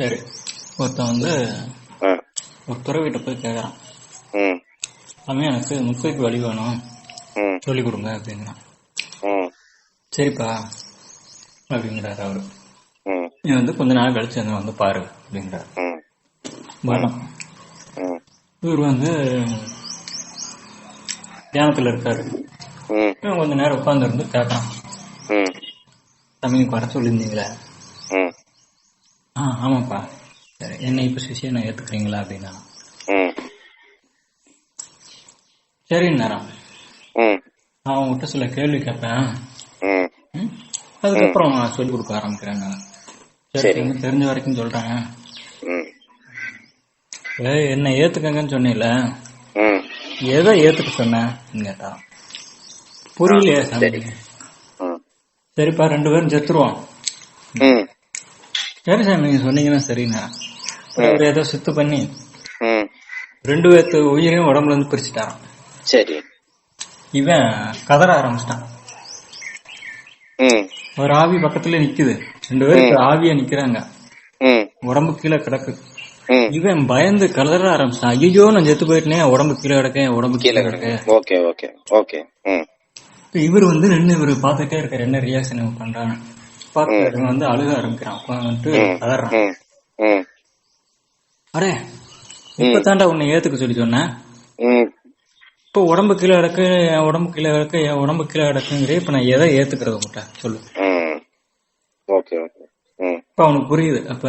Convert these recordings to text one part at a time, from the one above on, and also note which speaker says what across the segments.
Speaker 1: சரி ஒருத்தன் வந்து. ஒரு துறவிட்ட போய் கேக்குறான். சாமி எனக்கு முக்கைக்கு வழி வேணும். சொல்லி கொடுங்க அப்படிங்கிறான் சரிப்பா அப்படிங்கிறாரு அவரு. நீ வந்து கொஞ்ச நாள் கழிச்சு வந்து வந்து பாரு அப்படிங்கிறாரு. வரோம் இவர் வந்து தியானத்துல இருக்காரு. கொஞ்ச நேரம் உட்கார்ந்து இருந்து
Speaker 2: ம்.
Speaker 1: சாமி வர சொல்லியிருந்தீங்களே? ஆ ஆமாப்பா. சரி என்ன இப்ப சிஷியனை ஏத்துக்கிறீங்களா அப்படின்னா?
Speaker 2: ம்.
Speaker 1: சரின்னாரான்
Speaker 2: ம்.
Speaker 1: நான் அவங்ககிட்ட சில கேள்வி கேட்பேன்? அதுக்கப்புறம் நான் சொல்லிக் கொடுக்க ஆரம்பிக்கிறேன் நான். தெரிஞ்ச வரைக்கும் சொல்றேன். என்னை ஏத்துக்கங்கன்னு சொன்னீல
Speaker 2: ம்.
Speaker 1: எதை ஏத்துக்க சொன்னேன்னு கேட்டா புரியலையே சாமி. சரிப்பா ரெண்டு பேரும் செத்துருவோம். சரி சாமி நீங்க சொன்னீங்கன்னா சரிண்ணா. அவர் ஏதோ சுத்து பண்ணி ரெண்டு பேர்த்து உயிரையும் உடம்புல இருந்து பிரிச்சுட்டாரான்
Speaker 2: சரி.
Speaker 1: இவன் கதற ஆரம்பிச்சிட்டான். ஒரு ஆவி பக்கத்துல நிக்குது. ரெண்டு பேருக்கு ஆவியா நிக்கிறாங்க. உடம்பு கீழே கிடக்கு. இவன் பயந்து கலர ஆரம்பிச்சான் ஐயோ நான் செத்து போயிட்டேனே உடம்பு கீழே கிடக்கேன் உடம்பு
Speaker 2: கீழே
Speaker 1: கீழே
Speaker 2: கிடக்கு.
Speaker 1: கிடக்கு.
Speaker 2: Okay okay okay.
Speaker 1: இவர் வந்து நின்று இவர் பார்த்துட்டே இருக்காரு. என்ன ரியாக்ஷன் பண்றான்னு. பார்த்து இவன் வந்து அழுக ஆரம்பிக்கிறான்.
Speaker 2: ம். ம்.
Speaker 1: அரே இப்ப தாண்டா உன்னை ஏத்துக்க சொல்லி சொன்னேன். இப்ப உடம்பு கீழே கிடக்கு என் உடம்பு கீழே கிடக்கு என் உடம்பு கீழே கிடக்குங்கிறே இப்ப நான் எதை ஏத்துக்கிறது உங்கள்கிட்ட சொல்லு. இப்ப அவனுக்கு புரியுது. அப்ப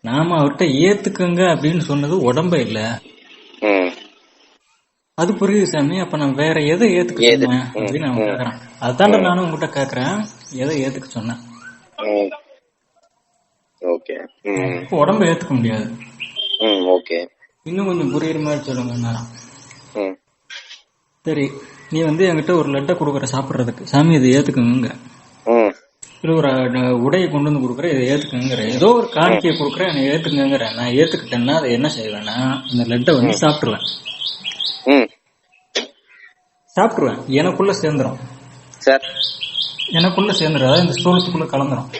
Speaker 1: நாம அவர்கிட்ட ஏத்துக்குங்க அப்படின்னு சொன்னது உடம்ப இல்ல. அது புரியுது சாமி. அப்ப நான் வேற எதை ஏத்துக்க
Speaker 2: எது?
Speaker 1: சொன்னேன் அப்படின்னு அவன் கேக்குறான். அதான்டா நானும் உங்ககிட்ட கேக்குறேன். எதை ஏத்துக்க சொன்னேன்?
Speaker 2: ஓகே.
Speaker 1: உடம்ப ஏத்துக்க முடியாது.
Speaker 2: ம் ஓகே.
Speaker 1: இன்னும் கொஞ்சம் புரியுற மாதிரி சொல்லுங்க சரி நீ வந்து என்கிட்ட ஒரு லட்டை கொடுக்குற சாப்பிடுறதுக்கு. சாமி இதை ஏத்துக்குங்க. இல்ல ஒரு உடையை கொண்டு வந்து கொடுக்குற இதை ஏத்துக்குங்கிற. ஏதோ ஒரு காணிக்கையை கொடுக்குற என்னை ஏத்துக்குங்கிற நான் ஏத்துக்கிட்டேன்னா அதை என்ன செய்வேன்னா இந்த லட்டை வந்து சாப்பிட்டுருவேன் சாப்பிட்டுருவேன் எனக்குள்ள சேர்ந்துரும்.
Speaker 2: சார்.
Speaker 1: எனக்குள்ள சேர்ந்துரும். அதாவது இந்த ஸ்தூலத்துக்குள்ள கலந்துரும்.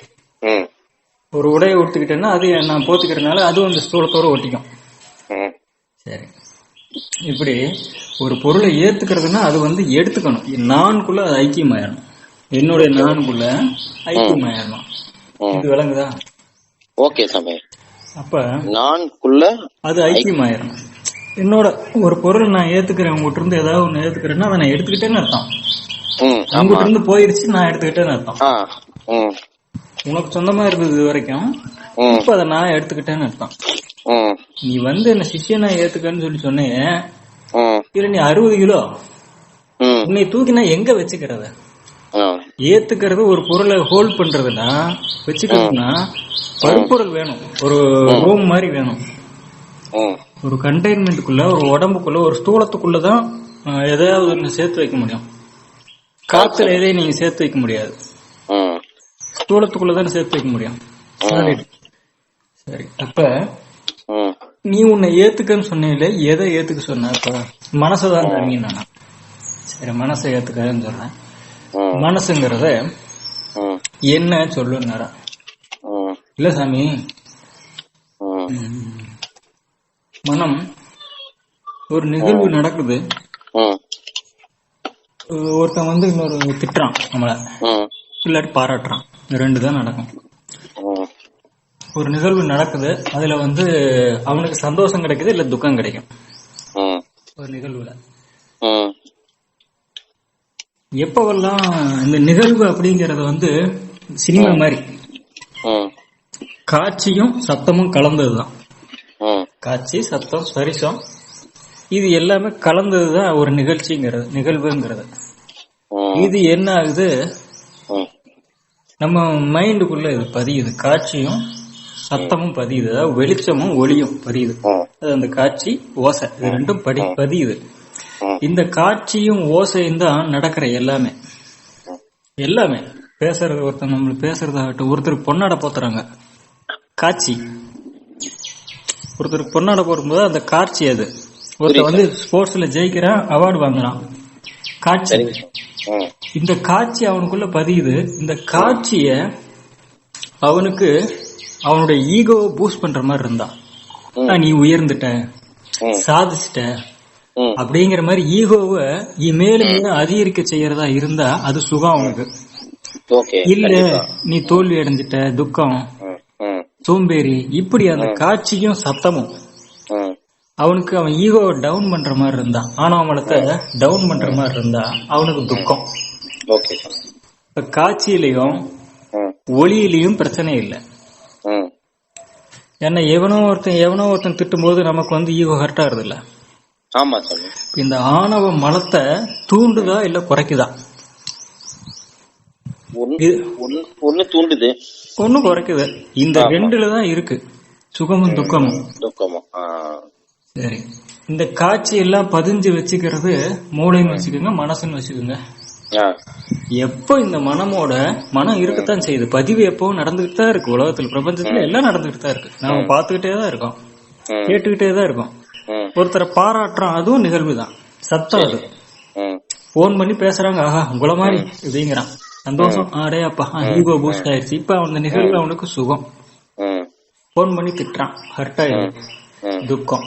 Speaker 1: ஒரு உடையை ஒட்டிக்கிட்டேன்னா அது நான் போத்திக்கிறதுனால அதுவும் அந்த ஸ்தூலத்தோட ஒட்டிக்கும். சரி. இப்படி ஒரு பொருளை ஏத்துக்கிறதுனா அது வந்து எடுத்துக்கணும். நான்குள்ள அது ஐக்கியமாயிடணும் என்னுடைய நான்குள்ள ஐக்கியமாயிடணும் இது விளங்குதா?
Speaker 2: ஓகே சாமி.
Speaker 1: அப்ப
Speaker 2: நான்குள்ள
Speaker 1: அது ஐக்கியமாயிடணும் என்னோட ஒரு பொருள் நான் ஏத்துக்கிறேன் உங்ககிட்ட இருந்து ஏதாவது ஒண்ணு ஏத்துக்கிறேன்னா அதை நான் எடுத்துக்கிட்டேன்னு அர்த்தம். உங்ககிட்ட இருந்து போயிருச்சு நான் எடுத்துக்கிட்டேன்னு அர்த்தம். உனக்கு சொந்தமா இருந்தது வரைக்கும். இப்ப அதை நான் எடுத்துக்கிட்டேன்னு அர்த்தம். நீ வந்து என்ன சிஷியனா ஏத்துக்கன்னு சொல்லி சொன்னேன்
Speaker 2: ம்
Speaker 1: இல்ல நீ அறுபது கிலோ. உன்னை தூக்கினா எங்க வச்சுக்கிறத? ஏத்துக்கிறது ஒரு பொருளை ஹோல்ட் பண்றதுன்னா வச்சுக்கிறதுனா பருப்பொருள் வேணும். ஒரு ரூம் மாதிரி வேணும். ஒரு கண்டெய்ன்மெண்ட்டுக்குள்ள ஒரு உடம்புக்குள்ள ஒரு ஸ்தூலத்துக்குள்ளதான் எதையாவது சேர்த்து வைக்க முடியும். காத்துல எதையும் நீங்க சேர்த்து வைக்க முடியாது. ஸ்தூலத்துக்குள்ளதான் சேர்த்து வைக்க முடியும். சரி அப்ப நீ உன்னை ஏத்துக்கன்னு சொன்னீங்களே எதை ஏத்துக்க சொன்ன? இப்ப மனசதான் காமிங்க நானா. சரி மனசை ஏத்துக்கன்னு சொல்றேன்.
Speaker 2: ம்
Speaker 1: மனசுங்கிறத என்ன சொல்லுன்னாரா? இல்ல சாமி. மனம் ஒரு நிகழ்வு நடக்குது. ஒருத்தன் வந்து இன்னொரு திட்டுறான் நம்மள. இல்லாட்டி பாராட்டுறான். ரெண்டு தான் நடக்கும். ஒரு நிகழ்வு நடக்குது. அதுல வந்து அவனுக்கு சந்தோஷம் கிடைக்குது இல்ல துக்கம் கிடைக்கும். ஒரு நிகழ்வுல. எப்பவெல்லாம் இந்த நிகழ்வு அப்படிங்கறது வந்து சினிமா மாதிரி. காட்சியும் சத்தமும் கலந்ததுதான். காட்சி சத்தம் ஸ்பரிசம் இது எல்லாமே கலந்ததுதான் ஒரு நிகழ்ச்சிங்கிறது நிகழ்வுங்கிறது. இது என்ன ஆகுது? நம்ம மைண்டுக்குள்ள இது பதியுது. காட்சியும் சத்தமும் பதியுது. அதாவது வெளிச்சமும் ஒளியும் பதியுது. அது அந்த காட்சி ஓசை. இது ரெண்டும் படி பதியுது. இந்த காட்சியும் ஓசையும் தான் நடக்கிற எல்லாமே. எல்லாமே. பேசுறது ஒருத்தர் நம்மள பேசுறதாகட்டும் ஒருத்தருக்கு பொன்னாடை போத்துறாங்க. காட்சி. ஒருத்தருக்கு பொன்னாடை போடும்போது அந்த காட்சி அது. ஒருத்தர் வந்து ஸ்போர்ட்ஸ்ல ஜெயிக்கிறான் அவார்டு வாங்குறான் காட்சி இந்த காட்சி அவனுக்குள்ள பதியுது இந்த காட்சிய அவனுக்கு அவனுடைய ஈகோவை பூஸ்ட் பண்ற மாதிரி இருந்தான்
Speaker 2: ம்.
Speaker 1: "ஆ, நீ உயர்ந்துட்ட. சாதிச்சிட்ட. அப்படிங்கிற மாதிரி ஈகோவை மேலும் மேலும் அதிகரிக்க செய்யறதா இருந்தா அது சுகம் அவனுக்கு இல்ல. நீ தோல்வி அடைஞ்சிட்ட துக்கம். சோம்பேறி இப்படி அந்த காட்சியும் சத்தமும். அவனுக்கு அவன் ஈகோவை டவுன் பண்ற மாதிரி இருந்தான் ஆணவமலத்தை டவுன் பண்ற மாதிரி இருந்தா அவனுக்கு துக்கம். இப்ப காட்சியிலையும். ஒளியிலையும் பிரச்சனை இல்லை. ஏன்னா எவனோ ஒருத்தன் எவனோ ஒருத்தன் திட்டும்போது நமக்கு வந்து ஈகோ ஹர்ட் ஆகுது இல்ல.
Speaker 2: ஆமா
Speaker 1: இந்த ஆணவ மலத்தை தூண்டுதா இல்ல குறைக்குதா?
Speaker 2: ஒன்னு
Speaker 1: இது-
Speaker 2: ஒன்னு- ஒன்னு தூண்டுது.
Speaker 1: ஒண்ணு குறைக்குது. இந்த
Speaker 2: ஆமா.
Speaker 1: ரெண்டுல தான் இருக்கு. சுகமும் துக்கமும்.
Speaker 2: துக்கமா ஆ.
Speaker 1: சரி. இந்த காட்சி எல்லாம் பதிஞ்சு வச்சுக்கிறது மூளைன்னு வச்சுக்கோங்க மனசுன்னு வச்சுக்கோங்க. எப்போ இந்த மனமோட மனம் இருக்கத்தான் செய்யுது? பதிவு எப்போ நடந்துகிட்டு தான் இருக்கு உலகத்துல? பிரபஞ்சத்துல எல்லாம் நடந்துகிட்டு தான் இருக்கு. நாம பாத்துக்கிட்டே தான் இருக்கோம். கேட்டுக்கிட்டே தான் இருக்கோம். ஒருத்தரை பாராட்டுறோம் அதுவும் நிகழ்வு தான். சத்தம் அது. போன் பண்ணி பேசுறாங்க ஆஹா உங்கள மாதிரி இப்படிங்கிறான் சந்தோஷம். அடே அப்பா ஈகோ பூஸ்ட் ஆயிடுச்சு இப்ப அந்த நிகழ்வு அவனுக்கு சுகம். போன் பண்ணி திட்டுறான். ஹர்ட் ஆயிடுது. துக்கம்.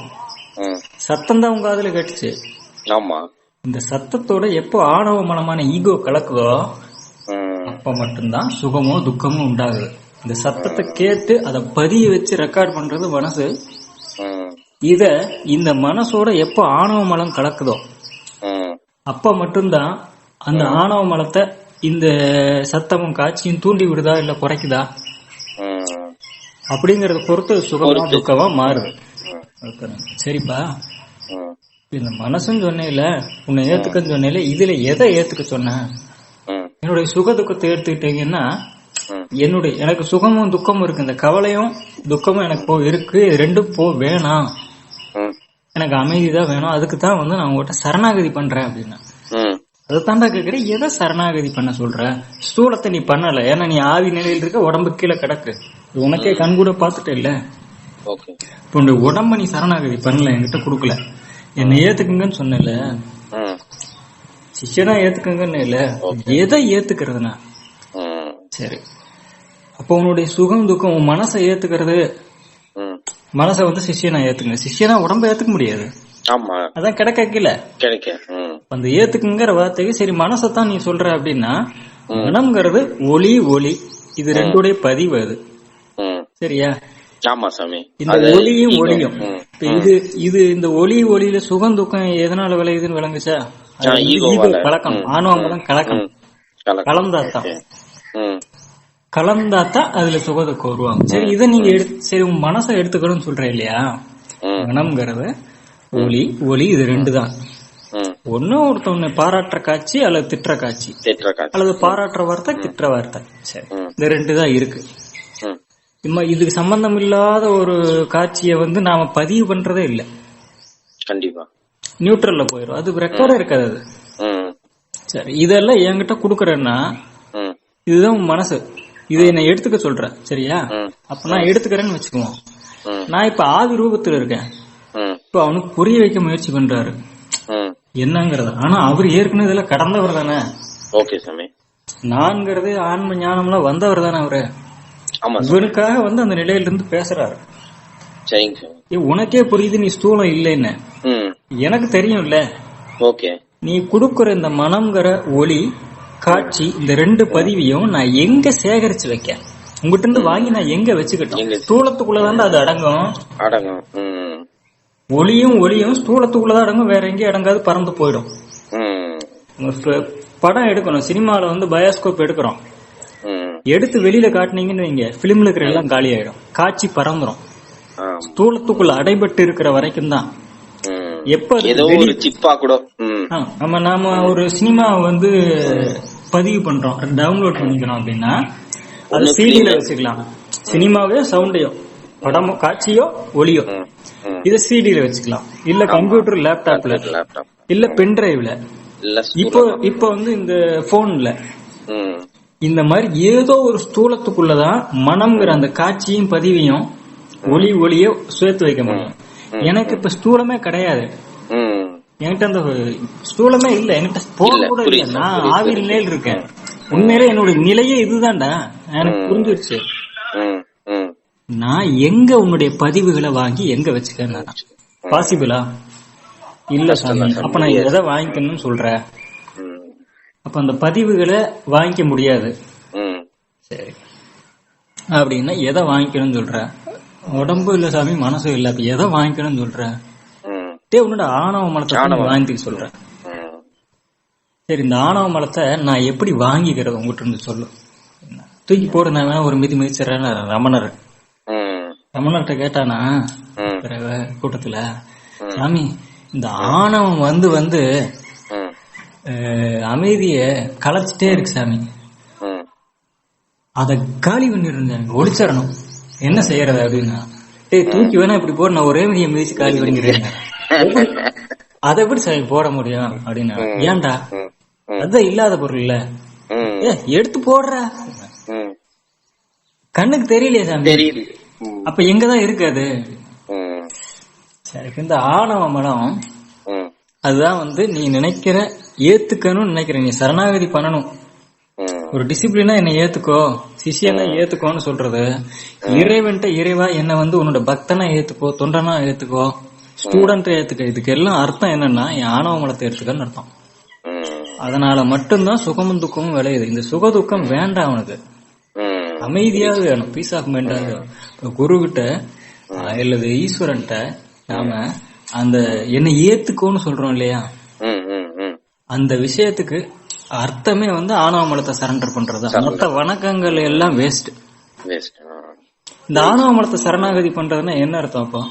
Speaker 1: சத்தம் தான் உங்க காதுல கேட்டுச்சு
Speaker 2: ஆமா
Speaker 1: இந்த சத்தத்தோட எப்போ ஆணவ மனமான ஈகோ கலக்குதோ. அப்ப மட்டும்தான் சுகமோ துக்கமோ உண்டாகுது இந்த சத்தத்தை கேட்டு அதை பதிய வச்சு ரெக்கார்ட் பண்றது மனசு. இத இந்த மனசோட எப்போ ஆணவ மலம் கலக்குதோ. அப்ப மட்டும்தான் அந்த ஆணவ மலத்தை இந்த சத்தமும் காட்சியும் தூண்டி விடுதா இல்ல குறைக்குதா. அப்படிங்கறத பொறுத்து சுகமா. துக்கமா மாறுது. சரிப்பா. இந்த மனசுன்னு சொன்னேல உன்னை ஏத்துக்கன்னு சொன்னேல இதுல எதை ஏத்துக்க சொன்ன. என்னுடைய சுக துக்கத்தை எடுத்துக்கிட்டீங்கன்னா. என்னுடைய எனக்கு சுகமும் துக்கமும் இருக்கு. இந்த கவலையும் துக்கமும் எனக்கு போ இருக்கு. ரெண்டும் போ வேணாம். எனக்கு அமைதி தான் வேணும். அதுக்கு தான் வந்து நான் உங்ககிட்ட சரணாகதி பண்றேன் அப்படின்னா. அதை தாண்டா கேக்குறேன் எதை சரணாகதி பண்ண சொல்ற? ஸ்தூலத்தை நீ பண்ணல. ஏன்னா நீ ஆவி நிலையில் இருக்க உடம்பு கீழே கிடக்கு. உனக்கே கண் கூட பாத்துட்ட இல்ல இப்போ உன்னுடைய உடம்ப நீ சரணாகதி பண்ணல என்கிட்ட கொடுக்கல. என்னை ஏத்துக்குங்கன்னு சொன்னல. சிஷ்யனா ஏத்துக்குங்கன்னு இல்ல. எதை ஏத்துக்கிறதுனா. சரி. அப்போ உன்னுடைய சுகம் துக்கம் உன் மனசை ஏத்துக்கிறது. மனசை வந்து சிஷ்யனா ஏத்துங்க சிஷ்யனா உடம்ப ஏத்துக்க முடியாது. அதான் கிடைக்க. கீழே
Speaker 2: கிடைக்க.
Speaker 1: அந்த ஏத்துக்குங்கிற வார்த்தைக்கு சரி மனசைத்தான் நீ சொல்ற அப்படின்னா மனம்ங்கிறது ஒளி ஒளி. இது ரெண்டுடைய பதிவு அது. சரியா?
Speaker 2: ஆமா சாமி
Speaker 1: இந்த ஒளியும். ஒளியும் இது இது இந்த ஒளி ஒளியில சுகம் துக்கம் எதனால விளையுதுன்னு விளங்குச்சா. கலக்கம்
Speaker 2: ம்.
Speaker 1: ஆணவம் கலக்கம். கலந்தாத்தான். கலந்தாத்தான் அதுல சுக துக்கம் வருவாங்க சரி இதை நீங்க எடுத்து சரி உங்க மனசை எடுத்துக்கணும்னு சொல்ற இல்லையா. மனம்ங்கிறது ஒளி ஒளி இது ரெண்டு தான்
Speaker 2: ம்.
Speaker 1: ஒன்னு ஒருத்தவனை பாராட்டுற காட்சி அல்லது திட்டுற காட்சி அல்லது பாராட்டுற வார்த்தை திட்டுற வார்த்தை சரி. இந்த ரெண்டு தான் இருக்கு. இம்மா இதுக்கு சம்பந்தம் இல்லாத ஒரு காட்சியை வந்து நாம பதிவு பண்றதே இல்ல.
Speaker 2: கண்டிப்பா.
Speaker 1: நியூட்ரல்ல போயிடும் அது ரெக்கார்டே இருக்காது அது. சரி இதெல்லாம் என்கிட்ட குடுக்கறேன்னா. இதுதான் மனசு. இதை நான் எடுத்துக்க சொல்றேன். சரியா. அப்ப நான் எடுத்துக்கிறேன்னு வச்சுக்குவோம். நான் இப்ப ஆவி ரூபத்துல இருக்கேன். இப்ப அவனுக்கு புரிய வைக்க முயற்சி பண்றாரு. என்னங்கறது. ஆனா அவர் ஏற்கனவே இதுல கடந்தவர் தானே.
Speaker 2: ஓகே சாமி.
Speaker 1: நான்கிறது ஆன்ம ஞானம்லாம் வந்தவர் தானே அவரு. இவனுக்காக வந்து அந்த நிலையில இருந்து பேசுறாரு உனக்கே புரியுது நீ ஸ்தூலம் இல்லைன்னு. எனக்கு தெரியும்ல.
Speaker 2: ஓகே.
Speaker 1: நீ குடுக்குற இந்த மனம்ங்கிற ஒளி காட்சி இந்த ரெண்டு பதிவையும் நான் எங்க சேகரிச்சு வைக்க உங்ககிட்ட இருந்து வாங்கி நான் எங்க வச்சுக்கிட்டோம்?
Speaker 2: எங்க?
Speaker 1: ஸ்தூலத்துக்குள்ளதான் அது அடங்கும்.
Speaker 2: அடங்கும்.
Speaker 1: ஒளியும் ஒளியும் ஸ்தூலத்துக்குள்ளதான் அடங்கும். வேற எங்கேயும் அடங்காது பறந்து போயிடும். படம் எடுக்கணும். சினிமால வந்து பயோஸ்கோப் எடுக்கிறோம். எடுத்து வெளியில காட்டுனீங்கன்னு வைங்க. பிலிம்ல இருக்கிற எல்லாம் காலி ஆயிடும் காட்சி பறந்துரும். ஸ்தூலத்துக்குள்ள அடைபட்டு இருக்கிற வரைக்கும் தான். எப்ப
Speaker 2: ஏதோ ஒரு சிப்பா கூட.
Speaker 1: நம்ம நாம ஒரு சினிமா வந்து பதிவு பண்றோம். டவுன்லோட் பண்ணிக்கிறோம் அப்படின்னா அது சிடில. வச்சுக்கலாம். சினிமாவே சவுண்டையோ படமோ காட்சியோ ஒளியோ. இத சிடில வச்சுக்கலாம். இல்ல கம்ப்யூட்டர் லேப்டாப்ல
Speaker 2: லேப்டாப்
Speaker 1: இல்ல பென் டிரைவ்ல இப்போ இப்போ வந்து இந்த போன்ல. இந்த மாதிரி ஏதோ ஒரு ஸ்தூலத்துக்குள்ளதான் மனம்ங்கிற அந்த காட்சியும் பதிவையும் ஒளி ஒளிய சேர்த்து வைக்க முடியும். எனக்கு இப்ப ஸ்தூலமே கிடையாது. என்கிட்ட அந்த ஸ்தூலமே இல்ல. என்கிட்ட
Speaker 2: இல்ல,
Speaker 1: கூட இல்ல. நான்
Speaker 2: புரியுது,
Speaker 1: ஆவி
Speaker 2: புரியுது.
Speaker 1: நிலையில் இருக்கேன். உண்மையிலே என்னோட நிலையே இதுதான்டா. எனக்கு புரிஞ்சிருச்சு. நான் எங்க உன்னுடைய பதிவுகளை வாங்கி எங்க வச்சுக்கேன் பாசிபிளா இல்ல சாமி. அப்ப நான் எதை வாங்கிக்கணும்னு சொல்றேன் அப்ப அந்த பதிவுகளை வாங்கிக்க முடியாது. சரி. அப்படின்னா எதை வாங்கிக்கணும்னு சொல்ற? உடம்பு இல்ல சாமி மனசும் இல்ல. அப்ப எதை வாங்கிக்கணும்னு சொல்ற? டே உன்னோட ஆணவ மலத்தை வாங்கிக்க சொல்ற.
Speaker 2: ம்.
Speaker 1: சரி இந்த ஆணவ மலத்தை நான் எப்படி வாங்கிக்கிறது? உங்ககிட்ட இருந்து சொல்லு. தூக்கி போடு நான் வேணா ஒரு மிதி மிதிச்சிடறேன். ரமணர். ரமணர்கிட்ட கேட்டானா? கூட்டத்துல சாமி இந்த ஆணவம் வந்து வந்து அமைதிய கலைச்சிட்டே இருக்கு சாமி. அத காலி பண்ணிருந்தேன் ஒளிச்சிடணும். என்ன செய்யறது அப்படின்னா டேய் தூக்கி வேணா இப்படி போட நான் ஒரே மதியம் மிதிச்சு காலி பண்ணிக்கிறேன். அதை எப்படி சாமி போட முடியும் அப்படின்னா ஏன்டா? அதுதான் இல்லாத பொருள் இல்ல. எடுத்து போடுற. கண்ணுக்கு தெரியலையே சாமி.
Speaker 2: தெரியுது.
Speaker 1: அப்ப எங்கதான் இருக்கு அது?
Speaker 2: ம்.
Speaker 1: சரி இந்த ஆணவ மலம்
Speaker 2: ம்.
Speaker 1: அதுதான் வந்து நீ நினைக்கிற ஏத்துக்கணும்னு நினைக்கிற நீ சரணாகதி பண்ணணும். ஒரு டிசிப்ளினா என்னை ஏத்துக்கோ. சிஷியனா ஏத்துக்கோன்னு சொல்றது. இறைவன்ட்ட இறைவா என்னை வந்து உன்னோட பக்தனா ஏத்துக்கோ தொண்டனா ஏத்துக்கோ ஸ்டூடெண்ட் ஏத்துக்க. இதுக்கு எல்லாம் அர்த்தம் என்னன்னா என் ஆணவ மலத்தை ஏத்துக்கன்னு அர்த்தம். அதனால மட்டும்தான் சுகமும் துக்கமும் விளையுது. இந்த சுக துக்கம் வேண்டாம் அவனுக்கு அமைதியாக வேணும். பீஸ் ஆஃப் மைண்டாக குரு கிட்ட அல்லது ஈஸ்வரன்ட்ட நாம அந்த என்னை ஏத்துக்கோன்னு சொல்றோம் இல்லையா? அந்த விஷயத்துக்கு அர்த்தமே வந்து ஆணவ மலத்தை சரண்டர் பண்றது மொத்த வணக்கங்கள் எல்லாம் வேஸ்ட்
Speaker 2: வேஸ்ட்
Speaker 1: இந்த ஆணவ மலத்தை சரணாகதி பண்றதுன்னா என்ன அர்த்தம் அப்போ?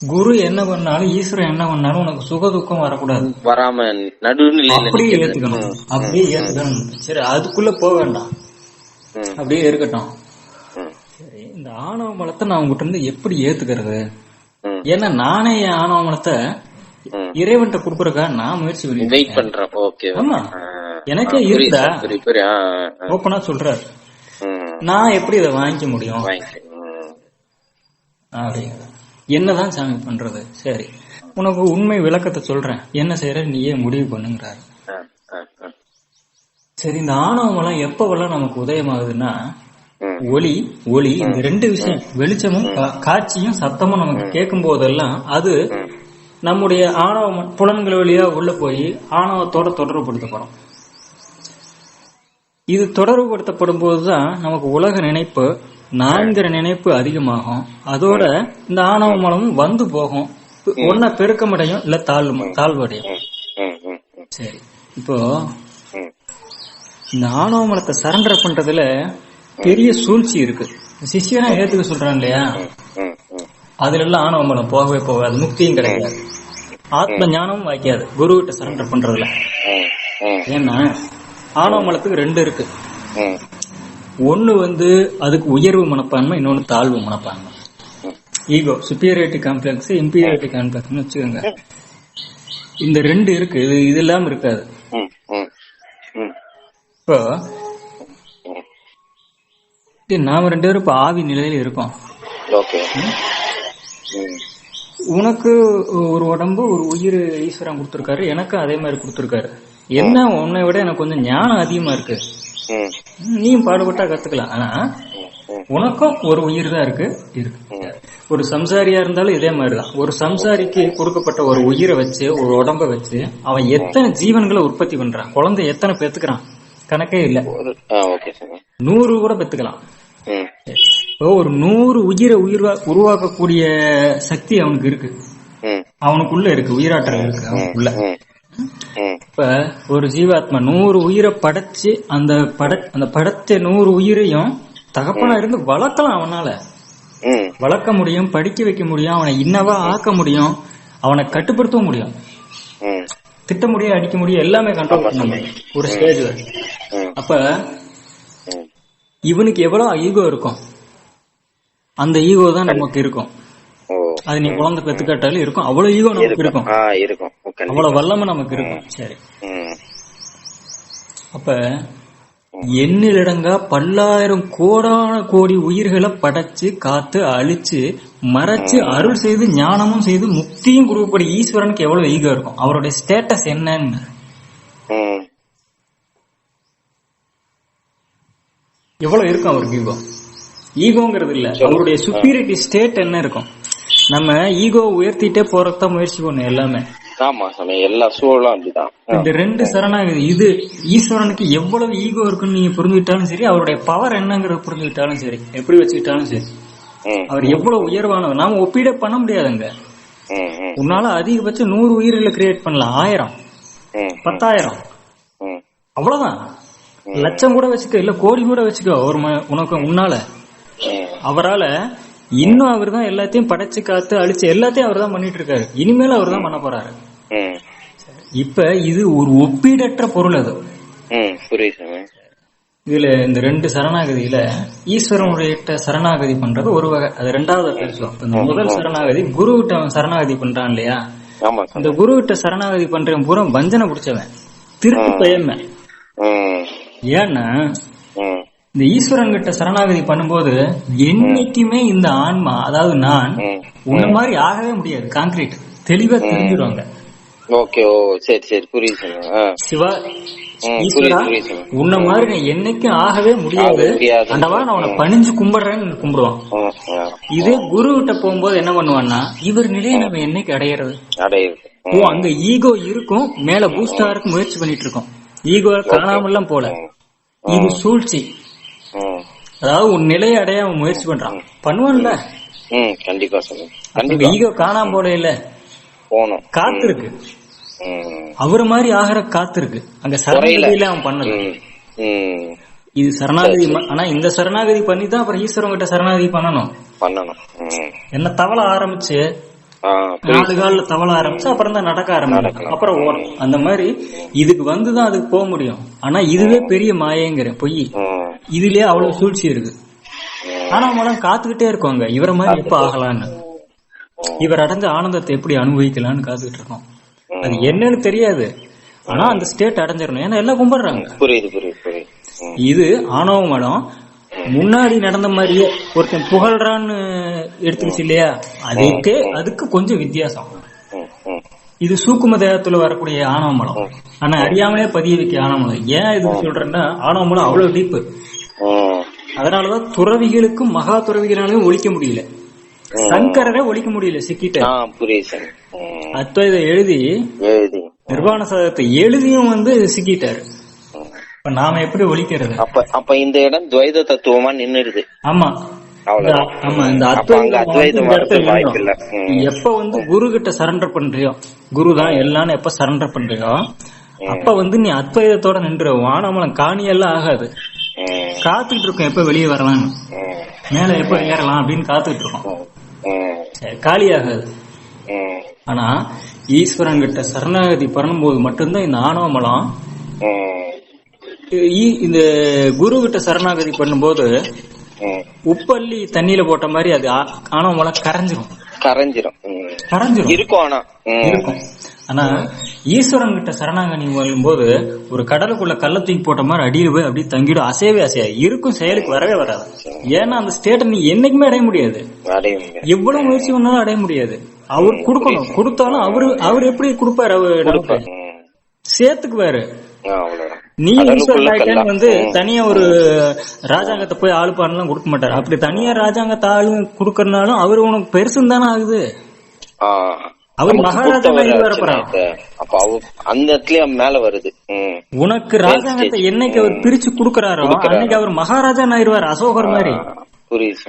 Speaker 1: குரு என்ன பண்ணாலும் ஈஸ்வரன் என்ன பண்ணாலும் உனக்கு சுக துக்கம் வரக்கூடாது.
Speaker 2: வராம நடுநிலையில
Speaker 1: அப்படியே. ஏத்துக்கணும். அப்படியே ஏத்துக்கணும். சரி அதுக்குள்ள போக வேண்டாம். அப்படியே இருக்கட்டும். சரி இந்த ஆணவ மலத்தை நான் உங்ககிட்ட இருந்து எப்படி ஏத்துக்கிறது? ஏன்னா நானே என் ஆணவ மலத்தை இறைவன்ட்ட குடுக்கறக்கா நான் முயற்சி
Speaker 2: வெயிட் பண்றேன் ஓகே
Speaker 1: ஆமா. எனக்கே இருந்தா. ஓப்பனா சொல்றாரு. நான் எப்படி இதை வாங்கிக்க முடியும்? அப்படிங்கிறது என்னதான் சாமி பண்றது? சரி. உனக்கு உண்மை விளக்கத்தை சொல்றேன். என்ன செய்யற? நீயே முடிவு பண்ணுங்கிறாரு. சரி இந்த ஆணவமெல்லாம் எப்பவெல்லாம் நமக்கு உதயமாகுதுன்னா ஒளி ஒளி இந்த ரெண்டு விஷயம் வெளிச்சமும் காட்சியும் சத்தமும் நமக்கு கேட்கும் போதெல்லாம் அது நம்முடைய ஆணவ புலன்கள் வழியா உள்ள போய் ஆணவத்தோட தொடர்புபடுத்தப்படும். இது தொடர்புபடுத்தப்படும் போதுதான் நமக்கு உலக நினைப்பு நான்கிற நினைப்பு அதிகமாகும். அதோட இந்த ஆணவ மலமும் வந்து போகும். ஒன்ன பெருக்கமடையும் இல்ல தாழ்வு தாழ்வடையும். சரி இப்போ இந்த ஆணவ மலத்தை சரண்டர் பண்றதுல பெரிய சூழ்ச்சி இருக்கு. சிஷியனா ஏத்துக்க சொல்றான் இல்லையா? அதுல எல்லாம் ஆணவ மலம் போகவே போகாது. முக்தியும் கிடைக்காது. ஆத்ம ஞானமும் வாய்க்காது. குரு கிட்ட சரண்டர் பண்றதுல. ஏன்னா ஆணவ மலத்துக்கு ரெண்டு இருக்கு. ஒண்ணு வந்து அதுக்கு உயர்வு மனப்பான்மை இன்னொன்னு தாழ்வு மனப்பான்மை. ஈகோ சுப்பீரியாரிட்டி காம்ப்ளெக்ஸ் இம்பீரியாரிட்டி காம்ப்ளெக்ஸ்னு வச்சுக்கோங்க. இந்த ரெண்டு இருக்கு. இது இது இல்லாம இருக்காது. இப்போ நாம ரெண்டு பேரும் இப்ப ஆவி நிலையில இருக்கோம். உனக்கு ஒரு உடம்பு ஒரு உயிர் ஈஸ்வரன் கொடுத்திருக்காரு. எனக்கு அதே மாதிரி கொடுத்திருக்காரு. என்ன உன்னை விட எனக்கு கொஞ்சம் ஞானம் அதிகமா இருக்கு? நீயும் பாடுபட்டா கத்துக்கலாம். ஆனா உனக்கும் ஒரு உயிர் தான் இருக்கு. இருக்கு. ஒரு சம்சாரியா இருந்தாலும் இதே மாதிரிதான் ஒரு சம்சாரிக்கு கொடுக்கப்பட்ட ஒரு உயிரை வச்சு ஒரு உடம்ப வச்சு அவன் எத்தனை ஜீவன்களை உற்பத்தி பண்றான்? குழந்தை எத்தனை பெத்துக்கிறான்? கணக்கே இல்ல. நூறு கூட பெத்துக்கலாம். இப்போ ஒரு நூறு உயிரை உயிர்வா உருவாக்கக்கூடிய சக்தி அவனுக்கு இருக்கு. அவனுக்குள்ள இருக்கு உயிராற்றல் இருக்கு அவனுக்குள்ள. இப்ப ஒரு ஜீவாத்மா நூறு உயிரை படைச்சு அந்த பட அந்த படைச்ச நூறு உயிரையும் தகப்பனா இருந்து வளர்க்கலாம் அவனால. வளர்க்க முடியும் படிக்க வைக்க முடியும் அவனை இன்னவா ஆக்க முடியும் அவனை கட்டுப்படுத்தவும் முடியும். திட்ட முடியும் அடிக்க முடியும் எல்லாமே கண்ட்ரோல் பண்ண முடியும். ஒரு ஸ்டேஜ்
Speaker 2: ம்.
Speaker 1: அப்ப இவனுக்கு எவ்வளவு ஈகோ இருக்கும்? அந்த ஈகோ தான் நமக்கு இருக்கும். அது நீ குழந்தை பெத்துக்காட்டாலும் இருக்கும். அவ்வளவு ஈகோ நமக்கு இருக்கும்.
Speaker 2: இருக்கும்.
Speaker 1: அவ்வளவு வல்லமை நமக்கு இருக்கும். சரி. அப்ப எண்ணிலடங்கா பல்லாயிரம் கோடான கோடி உயிர்களை படைச்சு காத்து அழிச்சு மறைச்சு அருள் செய்து ஞானமும் செய்து முக்தியும் கொடுக்கக்கூடிய ஈஸ்வரனுக்கு எவ்வளவு ஈகோ இருக்கும். அவருடைய ஸ்டேட்டஸ் என்னன்னு. எவ்வளவு இருக்கும் அவருக்கு ஈகோ? ஈகோங்கிறது இல்ல. அவருடைய சுப்பீரிட்டி ஸ்டேட் என்ன இருக்கும்? நம்ம ஈகோ உயர்த்திட்டே போறதுதான் முயற்சி பண்ணும் எல்லாமே.
Speaker 2: ஆமா சாமி எல்லா சூழலும் அப்படிதான். ஆ.
Speaker 1: இந்த ரெண்டு சரணாகதி இது ஈஸ்வரனுக்கு எவ்வளவு ஈகோ இருக்குன்னு நீங்க புரிஞ்சுக்கிட்டாலும் சரி அவருடைய பவர் என்னங்கறத புரிஞ்சுக்கிட்டாலும் சரி எப்படி வச்சுக்கிட்டாலும் சரி அவர் எவ்வளவு உயர்வானவர். நாம ஒப்பீடே பண்ண முடியாதுங்க உன்னால அதிகபட்சம் நூறு உயிர்களை கிரியேட் பண்ணலாம். ஆயிரம். பத்தாயிரம். அவ்வளவுதான். லட்சம் கூட வச்சுக்க இல்ல கோடி கூட வச்சுக்கோ. ஒரு உனக்கு உன்னால. அவரால இன்னும் அவர் தான் எல்லாத்தையும் படைச்சு காத்து அழிச்சு எல்லாத்தையும் அவர் தான் பண்ணிட்டு இருக்காரு இனிமேல் அவர் தான் பண்ண போறாரு. இப்ப இது ஒரு ஒப்பீடற்ற பொருள் அது. இதுல இந்த ரெண்டு சரணாகதியில ஈஸ்வரனுடைய சரணாகதி பண்றது ஒரு வகை. அது ரெண்டாவது பேசுவோம் இந்த முதல் சரணாகதி குரு கிட்ட சரணாகதி பண்றான் இல்லையா? இந்த குரு கிட்ட சரணாகதி பண்றவன் பூரா வஞ்சனை பிடிச்சவன். திருட்டு பயமே. ஏன்னா இந்த ஈஸ்வரன் கிட்ட சரணாகதி பண்ணும்போது என்னைக்குமே இந்த ஆன்மா அதாவது நான். உன்ன மாதிரி ஆகவே முடியாது. கான்கிரீட் தெளிவா தெரிஞ்சிருவாங்க.
Speaker 2: ஓகே ஓ சரி சரி புரியுது.
Speaker 1: சிவா உன்ன மாதிரி நான் என்னைக்கும் ஆகவே முடியாது.
Speaker 2: முடியாது.
Speaker 1: அந்தவா நான் உன்னை பணிஞ்சு கும்பிடுறேன்னு கும்பிடுவான். இதே குரு கிட்ட போகும்போது என்ன பண்ணுவான்னா இவர் நிலையை நம்ம என்னைக்கு அடையிறது?
Speaker 2: அடையுது
Speaker 1: ஓ அங்க ஈகோ இருக்கும் மேல பூஸ்ட் ஆகிறதுக்கு முயற்சி பண்ணிட்டு இருக்கோம். ஈகோ காணாமலாம் போல. இது சூழ்ச்சி. அதாவது உன் நிலையை அடைய அவன் முயற்சி பண்றான். பண்ணுவான்ல?
Speaker 2: ம், கண்டிப்பா கண்டிப்பா.
Speaker 1: ஈகோ காணாம போல இல்ல
Speaker 2: போகணும்.
Speaker 1: காத்து இருக்கு அவர் மாதிரி ஆகிற காத்து இருக்கு அங்க சரணாகதியில அவன்
Speaker 2: ம்,
Speaker 1: இது சரணாகதி ஆனா இந்த சரணாகதி பண்ணி தான் அப்புறம் ஈஸ்வரன் கிட்ட சரணாகதி பண்ணணும்.
Speaker 2: பண்ணணும்.
Speaker 1: என்ன தவள ஆரம்பிச்சு நாலு கால்ல தவள ஆரம்பிச்சு அப்புறம் தான் நடக்க ஆரம்பிக்கும். அப்புறம் ஓடும் அந்த மாதிரி இதுக்கு வந்துதான் அதுக்கு போக முடியும். ஆனா இதுவே பெரிய மாயங்கிற பொய். இதுலயே அவ்வளவு சூழ்ச்சி இருக்கு. ஆனா அவன் காத்துக்கிட்டே இருக்கோங்க. இவரை மாதிரி எப்ப ஆகலான்னு இவர் அடைஞ்ச ஆனந்தத்தை எப்படி அனுபவிக்கலாம்னு காத்துக்கிட்டு இருக்கோம். அது என்னன்னு தெரியாது. ஆனா அந்த ஸ்டேட் அடைஞ்சிடணும். ஏன்னா எல்லாம் கும்பிடுறாங்க.
Speaker 2: புரியுது புரியுது
Speaker 1: இது ஆணவ மடம் முன்னாடி நடந்த மாதிரியே ஒருத்தன் புகழ்றான்னு எடுத்துக்கிச்சு இல்லையா? அதுக்கு அதுக்கு கொஞ்சம் வித்தியாசம். இது சூக்கும தேகத்துல வரக்கூடிய ஆணவ மலம் ஆனா அறியாமலே பதிய வைக்க ஆணவ மலம் ஏன் இது சொல்றேன்னா ஆணவ மலம் அவ்வளவு டீப்பு அதனாலதான் துறவிகளுக்கும் மகா துறவிகளாலையும் ஒழிக்க முடியல. சங்கரரை ஒழிக்க முடியல சிக்கிட்ட. அத்வைத எழுதி நிர்வாண சாதத்தை எழுதியும் வந்து சிக்கிட்டாரு. இப்ப நாம எப்படி ஒழிக்கிறது?
Speaker 2: அப்ப அப்ப இந்த இடம் துவைத தத்துவமா நின்னுடுது.
Speaker 1: ஆமா. எப்ப வந்து குரு கிட்ட சரண்டர் பண்றியோ குரு தான் எல்லாம் எப்ப சரண்டர் பண்றியோ அப்ப வந்து நீ அத்வைதத்தோட நின்று வானமலம் காணியெல்லாம் ஆகாது. காத்துக்கிட்டு இருக்கோம் எப்ப வெளியே வரலாம்னு. மேல எப்ப ஏறலாம் அப்படின்னு காத்துக்கிட்டு இருக்கோம். ஆகாது. ஆனா ஈஸ்வரன் கிட்ட சரணாகதி பண்ணும்போது மட்டும்தான் இந்த ஆணவ மலம்
Speaker 2: ம்,
Speaker 1: ஈ- இந்த குரு கிட்ட சரணாகதி பண்ணும்போது. உப்பள்ளி தண்ணியில போட்ட மாதிரி அது ஆ- ஆணவ மலம் கரைஞ்சிரும்.
Speaker 2: கரைஞ்சிரும்.
Speaker 1: கரைஞ்சிரும்.
Speaker 2: இருக்கும் ஆனா.
Speaker 1: ஆனா ஈஸ்வரன் கிட்ட சரணாகதி வரும்போது ஒரு கடலுக்குள்ள கள்ள தூக்கி போட்ட மாதிரி அடியில போய் அப்படியே தங்கிடும். அசையவே அசையாது. இருக்கும் செயலுக்கு வரவே வராது. ஏன்னா அந்த ஸ்டேட்டை நீ என்னைக்குமே அடைய முடியாது. எவ்வளவு முயற்சி பண்ணாலும் அடைய முடியாது. அவர் கொடுக்கணும். கொடுத்தாலும் அவரு அவர் எப்படி கொடுப்பாரு? அவர்
Speaker 2: ம்.
Speaker 1: நீ
Speaker 2: கல்லா.
Speaker 1: வந்து தனியா ஒரு ராஜாங்கத்தை போய் ஆளு பாடலாம் கொடுக்க மாட்டாரு. அப்படி தனியா ராஜாங்கத்தை ஆளு கொடுக்கறனாலும் அவரு உனக்கு பெருசுன்னு தானே ஆகுது. அவர் மகாராஜா
Speaker 2: அப்ப அந்த இடத்துலயே மேல வருது.
Speaker 1: உனக்கு ராஜாங்கத்தை என்னைக்கு அவர் பிரிச்சு கொடுக்கறாரோ அன்னைக்கு அவர் மகாராஜா ஆயிருவார் அசோகர் மாதிரி.
Speaker 2: புரியுது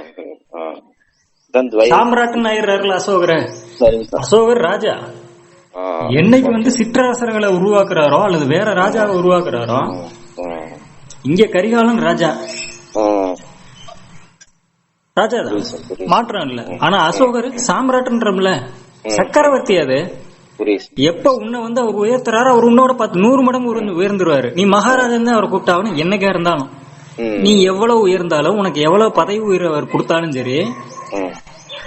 Speaker 1: சாம்ராட்டன் ஆயிடுறாருல அசோகர. அசோகர் ராஜா. என்னைக்கு வந்து சிற்றரசர்களை உருவாக்குறாரோ அல்லது வேற ராஜாவை உருவாக்குறாரோ. இங்க கரிகாலன் ராஜா. ராஜா தான். மாற்றம் இல்ல ஆனா அசோகர் சாம்ராட்ன்றம்ல சக்கரவர்த்தி அது. எப்ப உன்னை வந்து அவர் உயர்த்துறாரோ அவர் உன்னோட பத்து நூறு மடங்கு உயர்ந்து- உயர்ந்துருவாரு நீ மகாராஜன் தான் அவர் கூப்பிட்டாலும் என்னைக்கா இருந்தாலும். நீ எவ்வளவு உயர்ந்தாலும் உனக்கு எவ்வளவு பதவி உயர்வு அவர் கொடுத்தாலும் சரி.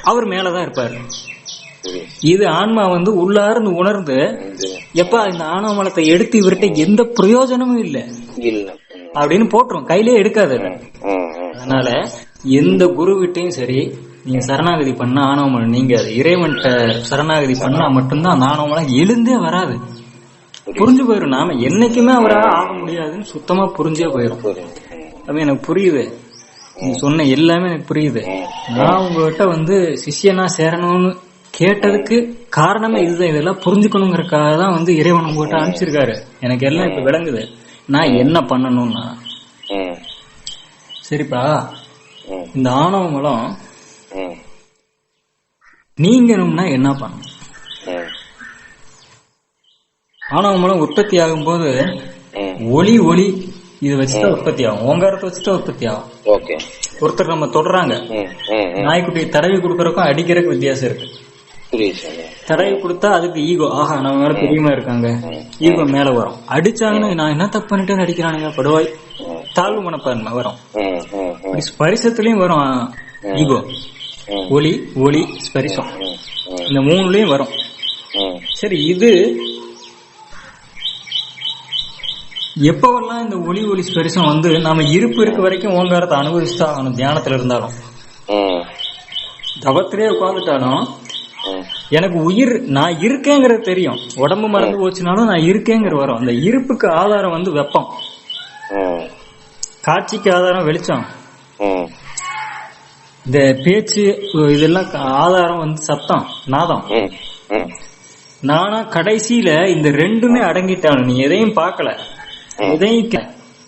Speaker 1: அவர் மேலதான் இருப்பாரு. இது ஆன்மா வந்து உள்ளார்ந்து உணர்ந்து எப்ப இந்த ஆணவ மலத்தை எடுத்து இவர்கிட்ட எந்த பிரயோஜனமும் இல்ல. அப்படின்னு போட்டுரும். கையிலே எடுக்காது. அதனால எந்த குருவிட்டையும் சரி நீங்க சரணாகதி பண்ண ஆணவமலம் நீங்க இறைவன்கிட்ட சரணாகதி பண்ணா மட்டும்தான் அந்த ஆணவமலம் எழுந்தே வராது. புரிஞ்சு போயிரும். நாம என்னைக்குமே அவரா ஆக முடியாதுன்னு சுத்தமா புரிஞ்சே போயிரும். அது எனக்கு புரியுது. நீ சொன்ன எல்லாமே எனக்கு புரியுது. நான் உங்ககிட்ட வந்து சிஷ்யனா சேரணும்னு கேட்டதுக்கு காரணமே இதுதான். இதெல்லாம் புரிஞ்சுக்கணுங்கிறதுக்காக தான் வந்து இறைவன் உங்ககிட்ட அனுப்பிச்சிருக்காரு. எனக்கு எல்லாம் இப்ப விளங்குது. நான் என்ன பண்ணணும்னா சரிப்பா. இந்த ஆணவ மலம் நீங்கணும்னா என்ன பண்ணணும்? ஆணவ மலம் உற்பத்தி ஆகும்போது ஒளி ஒளி இதை வச்சுதான் உற்பத்தி ஆகும். ஓங்காரத்தை வச்சுதான் உற்பத்தி ஆகும். ஒருத்தர் நம்ம தொடுறாங்க. நாய்க்குட்டி தடவி கொடுக்கறதுக்கும் அடிக்கிறதுக்கும் வித்தியாசம் இருக்கு. தடவி கொடுத்தா அதுக்கு ஈகோ ஆஹா நம்ம மேல பிரியமா இருக்காங்க. ஈகோ மேல வரும். அடிச்சாங்கன்னா நான் என்ன தப்பு பண்ணிட்டு அடிக்கிறானுங்க? படுவாய். தாழ்வு மனப்பான்மை வரும். ஸ்பரிசத்துலயும் வரும் ஈகோ ஒளி ஒளி ஸ்பரிசம். இந்த மூணுலயும் வரும். சரி இது எப்பவெல்லாம் இந்த ஒளி ஒளி ஸ்பரிசம் வந்து நாம இருப்பு இருக்க வரைக்கும் ஓங்காரத்தை அனுபவிச்சுதான் ஆகணும் தியானத்துல இருந்தாலும். தவத்திலே உட்காந்துட்டாலும் எனக்கு உயிர் நான் இருக்கேங்கிறது தெரியும். உடம்பு மறந்து போச்சுனாலும் நான் இருக்கேங்கிற வரும். அந்த இருப்புக்கு ஆதாரம் வந்து வெப்பம். காட்சிக்கு ஆதாரம் வெளிச்சம். இந்த பேச்சு இதெல்லாம் ஆதாரம் வந்து சத்தம் நாதம். நானா கடைசியில இந்த ரெண்டுமே அடங்கிட்டாலும் நீ எதையும் பார்க்கல. எதையும்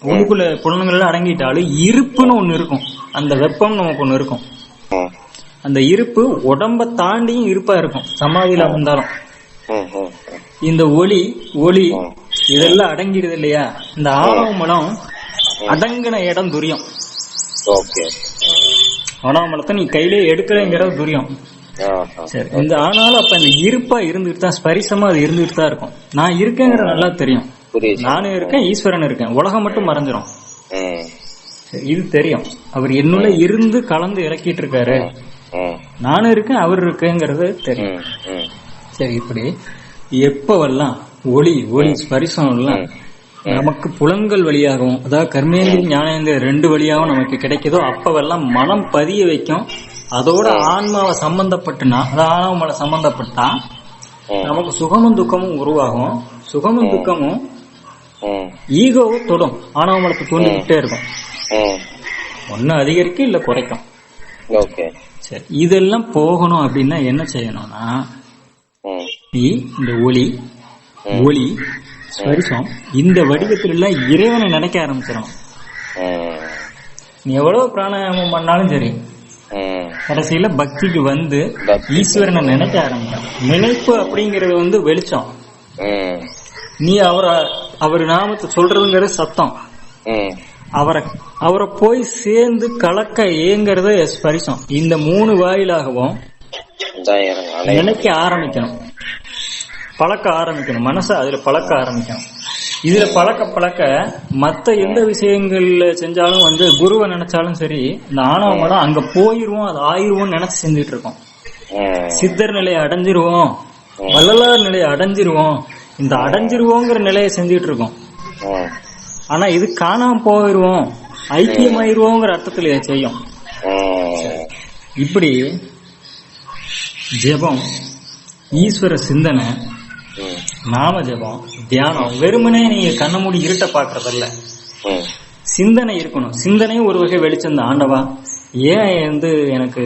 Speaker 1: உனக்குள்ள புலன்கள் அடங்கிட்டாலும் இருப்புன்னு ஒண்ணு இருக்கும். அந்த வெப்பம் நமக்கு ஒண்ணு இருக்கும். அந்த இருப்பு உடம்ப தாண்டியும் இருப்பா இருக்கும். சமாதியில வந்தாலும் இந்த ஒளி ஒளி இதெல்லாம் அடங்கிடுது இல்லையா? இந்த ஆணவ மலம் அடங்கின இடம் துரியம்.
Speaker 2: ஓகே.
Speaker 1: ஆணவ மலத்தை நீ கையிலே எடுக்கலைங்கிறது துரியம். சரி இந்த ஆனாலும் அப்ப இந்த இருப்பா இருந்துட்டு தான் ஸ்பரிசமா அது இருந்துட்டு தான் இருக்கும். நான் இருக்கேங்கிறது நல்லா தெரியும். நானும் இருக்கேன் ஈஸ்வரன் இருக்கேன். உலகம் மட்டும் மறைஞ்சிரும் இது தெரியும். அவர் என்னுள்ள இருந்து கலந்து இறக்கிட்டு இருக்காரு. நானும் இருக்கேன் அவர் இருக்கேங்கிறது தெரியும். சரி இப்படி. எப்பவெல்லாம் ஒளி ஒளி ஸ்பரிசம் எல்லாம் நமக்கு புலன்கள் வழியாகவும் அதாவது கர்மேந்திர ஞானேந்திர ரெண்டு வழியாகவும் நமக்கு கிடைக்குதோ அப்பவெல்லாம் மனம் பதிய வைக்கும். அதோட ஆன்மாவை சம்பந்தப்பட்டுனா அதாவது ஆணவ மலை சம்பந்தப்பட்டா. நமக்கு சுகமும் துக்கமும் உருவாகும். சுகமும் துக்கமும்
Speaker 2: ம்.
Speaker 1: ஈகோவை தொடும். ஆணவ மலத்தை தூண்டிக்கிட்டே இருக்கும். ஒன்னு அதிகரிக்கும் இல்ல குறைக்கும்.
Speaker 2: ஓகே.
Speaker 1: சரி இதெல்லாம் போகணும் அப்படின்னா என்ன செய்யணும்னா நீ இந்த ஒளி ஒளி ஸ்பரிசம் இந்த வடிவத்துல எல்லாம் இறைவனை நினைக்க ஆரம்பிச்சிடணும்
Speaker 2: ம்
Speaker 1: நீ எவ்வளவு பிராணாயாமம் பண்ணாலும் சரி கடைசியில பக்திக்கு வந்து. ஈஸ்வரனை நினைக்க ஆரம்பிக்கணும் நினைப்பு அப்படிங்கறது வந்து வெளிச்சம். நீ அவரை அவர் நாமத்தை சொல்றதுங்கிறது சத்தம். அவரை அவரை போய் சேர்ந்து கலக்க ஏங்கிறது ஸ்பரிசம். இந்த மூணு வாயிலாகவும் நினைக்க ஆரம்பிக்கணும். பழக்க ஆரம்பிக்கணும். மனசை அதுல பழக்க ஆரம்பிக்கணும். இதுல பழக்க பழக்க மத்த எந்த விஷயங்கள்ல செஞ்சாலும் வந்து குருவை நினைச்சாலும் சரி இந்த ஆணவ அங்க போயிருவோம் அது ஆயிருவோம் நினைச்சு செஞ்சுட்டு இருக்கோம். சித்தர் நிலையை அடைஞ்சிருவோம். வள்ளலார் நிலையை அடைஞ்சிருவோம். இந்த அடைஞ்சிருவோங்கிற நிலையை செஞ்சுட்டு இருக்கோம். ஆனா இது காணாம போயிருவோம். ஐக்கியமாயிருவோங்கிற அர்த்தத்துல செய்யும். இப்படி ஜெபம் ஈஸ்வர சிந்தனை நாம ஜெபம் தியானம் வெறுமனே நீங்க கண்ண மூடி இருட்ட பாக்குறதல்ல. சிந்தனை இருக்கணும். சிந்தனையும் ஒரு வகை வெளிச்சம் தான். ஆண்டவா ஏன் வந்து எனக்கு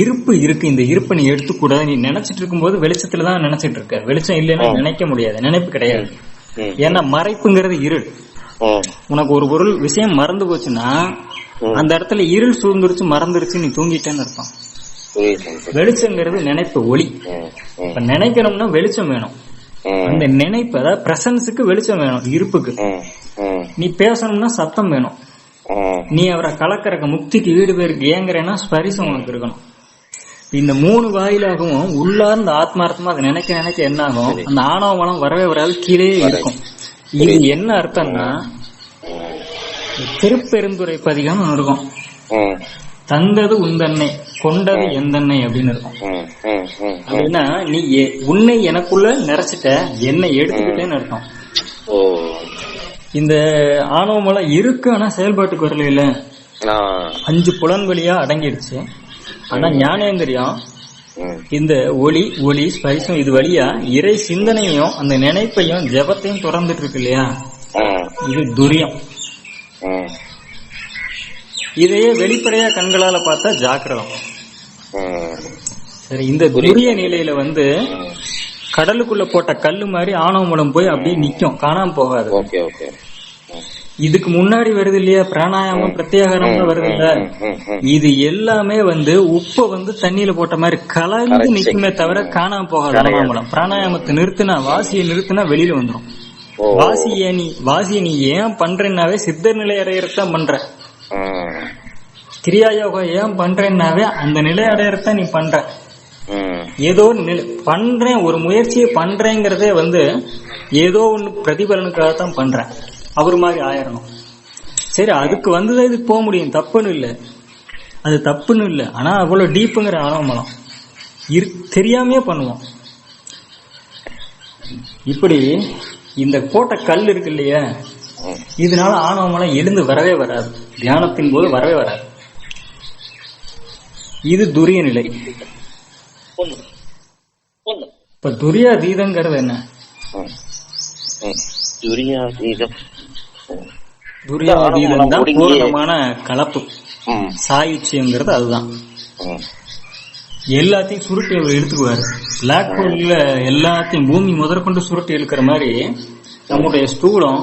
Speaker 1: இருப்பு இருக்கு? இந்த இருப்பை நீ எடுத்துக்கூடாது. நீ நினைச்சிட்டு இருக்கும்போது வெளிச்சத்துல தான் நினைச்சிட்டு இருக்க. வெளிச்சம் இல்லைன்னா நினைக்க முடியாது. நினைப்பு கிடையாது. ஏன்னா மறைப்புங்கிறது இருள். உனக்கு ஒரு பொருள் விஷயம் மறந்து போச்சுன்னா அந்த இடத்துல இருள் சூழ்ந்துருச்சு மறந்துருச்சு நீ தூங்கிட்டேன்னு
Speaker 2: புரியுது.
Speaker 1: வெளிச்சங்கிறது நினைப்பு ஒளி. இப்ப நினைக்கணும்னா வெளிச்சம் வேணும். அந்த நினைப்பு அதாவது பிரசன்ஸுக்கு வெளிச்சம் வேணும் இருப்புக்கு. நீ பேசணும்னா சத்தம் வேணும். நீ அவரை கலக்கறக்க முக்திக்கு வீடு பேருக்கு ஏங்குறேன்னா ஸ்பரிசம் உனக்கு இருக்கணும். இந்த மூணு வாயிலாகவும் உள்ளார்ந்த ஆத்மார்த்தமா அதை நினைக்க நினைக்க என்ன ஆகும் அந்த ஆணவ மனம் வரவே வராது கீழே இருக்கும். இது என்ன அர்த்தம்னா திருப்பெருந்துறை பதிகம் இருக்கும். தந்தது உந்தன்னை கொண்டது எந்தன்னை அப்படின்னு இருக்கும். அப்படின்னா நீ உன்னை எனக்குள்ள நிறைச்சிட்ட என்னை எடுத்துக்கிட்டேன்னு அர்த்தம். இந்த ஆணவ மலம் இருக்கு ஆனா செயல்பாட்டுக்கு வரல இல்ல. அஞ்சு புலன் வழியா அடங்கிடுச்சு. ஆனா ஞானேந்திரியம் இந்த ஒளி ஒளி ஸ்பரிசம் இது வழியா இறை சிந்தனையும் அந்த நினைப்பையும் ஜெபத்தையும் திறந்துட்டு இருக்கு இல்லையா இது துரியம். இதையே வெளிப்படையா கண்களால பார்த்தா ஜாக்கிரதம். சரி இந்த துரிய நிலையில வந்து. கடலுக்குள்ள போட்ட கல்லு மாதிரி ஆணவ மூலம் போய் அப்படியே நிக்கும். காணாம போகாது. இதுக்கு முன்னாடி வருது இல்லையா பிராணாயாமம் பிரத்யேகாரம் வருது இல்ல. இது எல்லாமே வந்து உப்ப வந்து தண்ணியில போட்ட மாதிரி கலந்து. நிக்குமே தவிர காணாம போகாது ஆணவமலம் பிராணாயாமத்தை நிறுத்தினா வாசியை நிறுத்தினா வெளியில வந்துரும்
Speaker 2: ஓ.
Speaker 1: வாசிய நீ வாசிய நீ ஏன் பண்றேன்னாவே சித்தர் நிலை அடையறதான் பண்ற. கிரியா யோகம் ஏன் பண்றேன்னாவே அந்த நிலை அடையறதான் நீ பண்ற. ஏதோ பண்றேன் ஒரு முயற்சியை பண்றேங்கிறதே வந்து ஏதோ ஒண்ணு பிரதிபலனுக்காக தான் பண்றேன் அவர் மாதிரி ஆயிரணும். சரி அதுக்கு வந்துதான் இதுக்கு போக முடியும். தப்புன்னு இல்ல. அது தப்புன்னு இல்ல. ஆனா அவ்வளவு டீப்புங்கிற ஆணவமலம் இரு தெரியாமையே பண்ணுவோம். இப்படி இந்த கோட்டை கல் இருக்கு இல்லையா இதனால ஆணவமலம் எழுந்து வரவே வராது. தியானத்தின் போது வரவே வராது. இது துரிய நிலை. இப்ப துரியாதீதங்கிறது என்ன?
Speaker 2: துரியாதீதம்.
Speaker 1: துரியாதீதம் தான் பூரணமான கலப்பு. சாயுச்சியங்கிறது அதுதான். எல்லாத்தையும் சுருட்டி அவர் எடுத்துக்குவாரு பிளாக் ஹோல்ல எல்லாத்தையும் பூமி முதற்கொண்டு சுருட்டி இழுக்கிற மாதிரி நம்முடைய ஸ்தூலம்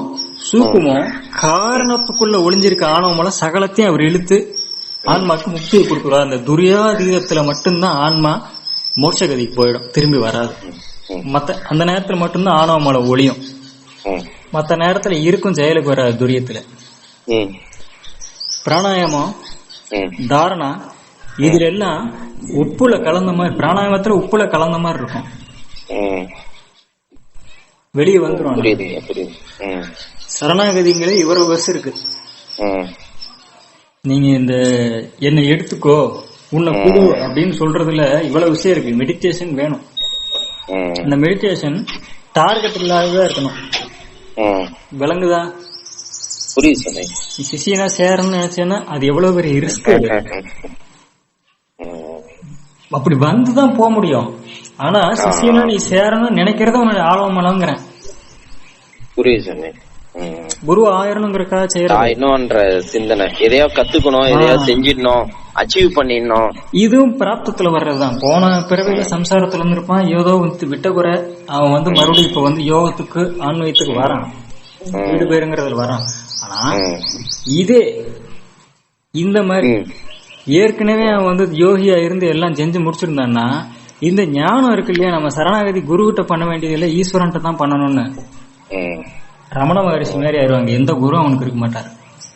Speaker 1: சூக்குமம் காரணத்துக்குள்ள ஒளிஞ்சிருக்க ஆணவமெல்லாம் சகலத்தையும் அவர் இழுத்து ஆன்மாக்கு முக்தியை கொடுக்குறார் அந்த துரியாதீதத்துல மட்டும்தான் ஆன்மா மோட்சகதிக்கு போயிடும் திரும்பி வராது. மத்த அந்த நேரத்துல மட்டும்தான் ஆணவமலை ஒளியும். மத்த நேரத்துல இருக்கும் செயலுக்கு வராது துரியத்துல. பிராணாயாமம். தாரணா இதுல எல்லாம் உப்புல கலந்த மாதிரி பிராணாயாமத்துல உப்புல கலந்த மாதிரி இருக்கும். வெளியே வந்துரும்
Speaker 2: புரியுதுங்க புரியுது ம்.
Speaker 1: சரணாகதிங்கிறது இவ்வளவு வருஷம் இருக்கு. நீங்க இந்த என்னை எடுத்துக்கோ உன்னை குடு அப்படின்னு சொல்றதுல இவ்வளவு விஷயம் இருக்கு மெடிடேஷன் வேணும்
Speaker 2: ம்.
Speaker 1: அந்த மெடிடேஷன் டார்கெட் இல்லாததா இருக்கணும். விளங்குதா
Speaker 2: புரியுது சொன்னீங்க
Speaker 1: சிஷியனா சேரணும்னு நினைச்சேன்னா அது எவ்வளவு பெரிய ரிஸ்க். அப்படி வந்துதான் போக முடியும். ஆனா சிஷியனா நீ சேரணும்னு நினைக்கிறத உன்னுடைய ஆழமலங்கிறேன்
Speaker 2: புரியுது சொன்னீங்க.
Speaker 1: குரு ஆயிரணுங்கிறக்காக செய்யறது.
Speaker 2: ஆயிடணும்ன்ற சிந்தனை. எதையோ கத்துக்கணும் எதையோ செஞ்சிடணும் அச்சீவ் பண்ணிடணும்.
Speaker 1: இதுவும் பிராப்தத்துல வர்றதுதான். போன பிறவில சம்சாரத்துல இருந்திருப்பான் ஏதோ விட்ட குறை அவன் வந்து மறுபடியும் இப்ப வந்து யோகத்துக்கு ஆன்மீகத்துக்கு வரான். வீடு பேருங்கிறதுல வரான். ஆனா. இதே இந்த மாதிரி. ஏற்கனவே அவன் வந்து யோகியா இருந்து எல்லாம் செஞ்சு முடிச்சிருந்தான்னா இந்த ஞானம் இருக்கு இல்லையா நம்ம சரணாகதி குருகிட்ட பண்ண வேண்டியதில்லை ஈஸ்வரன்ட்ட தான் பண்ணணும்னு. ரமண மகரிஷி மாதிரி ஆயிடுவாங்க எந்த குரு அவனுக்கு இருக்க மாட்டாரு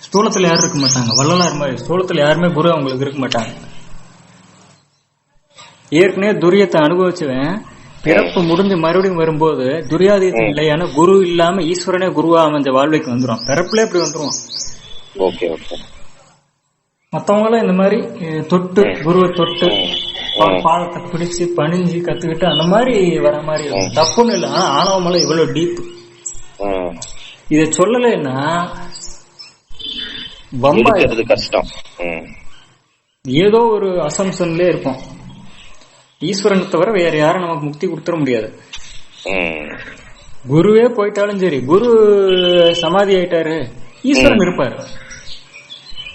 Speaker 1: ஸ்தூலத்துல யாரும் இருக்க மாட்டாங்க வள்ளலார் மாதிரி ஸ்தூலத்துல யாருமே குரு அவங்களுக்கு இருக்க மாட்டாங்க ஏற்கனவே துரியத்தை அனுபவிச்சவன் பிறப்பு முடிஞ்சு மறுபடியும் வரும்போது துரியாதீத நிலையான குரு இல்லாம ஈஸ்வரனே குருவா அமைஞ்ச வாழ்வைக்கு வந்துரும். பிறப்புல இப்படி
Speaker 2: ஓகே ஓகே.
Speaker 1: மத்தவங்க எல்லாம் இந்த மாதிரி தொட்டு குருவை தொட்டு பா- பாதத்தை பிடிச்சு பணிஞ்சு கத்துக்கிட்டு அந்த மாதிரி வர மாதிரி. தப்புன்னு இல்லை ஆனா ஆணவமலை இவ்வளவு டீப். இத சொல்லலைன்னா
Speaker 2: இருக்கிறது கஷ்டம்.
Speaker 1: ஏதோ ஒரு அசம்சன்லயே இருப்போம். ஈஸ்வரனை தவிர வேற யாரும் நமக்கு முக்தி கொடுத்துட முடியாது. குருவே போயிட்டாலும் சரி குரு சமாதி ஆயிட்டாரு ஈஸ்வரன் இருப்பாரு.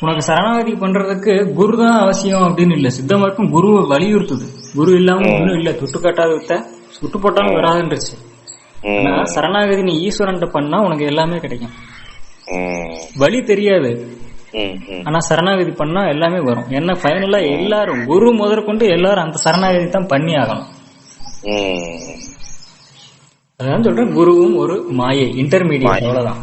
Speaker 1: உனக்கு சரணாகதி பண்றதுக்கு குரு தான் அவசியம் அப்படின்னு இல்ல. சித்தமார்க்கும் குருவை வலியுறுத்துது. குரு இல்லாம ஒண்ணும் இல்ல. துட்டு கட்டாத வித்த சுட்டு போட்டாலும் வராதுன்றுச்சு. ஆனா சரணாகதி நீ ஈஸ்வரன்ட்ட பண்ணா உனக்கு எல்லாமே கிடைக்கும். வழி தெரியாது. ஆனா சரணாகதி பண்ணா எல்லாமே வரும் என்ன ஃபைனலா எல்லாரும் குரு முதற்கொண்டு எல்லாரும் அந்த சரணாகதி தான் பண்ணி ஆகணும். அதான் சொல்றேன் குருவும் ஒரு மாயை இன்டர்மீடியட். அவ்வளவுதான்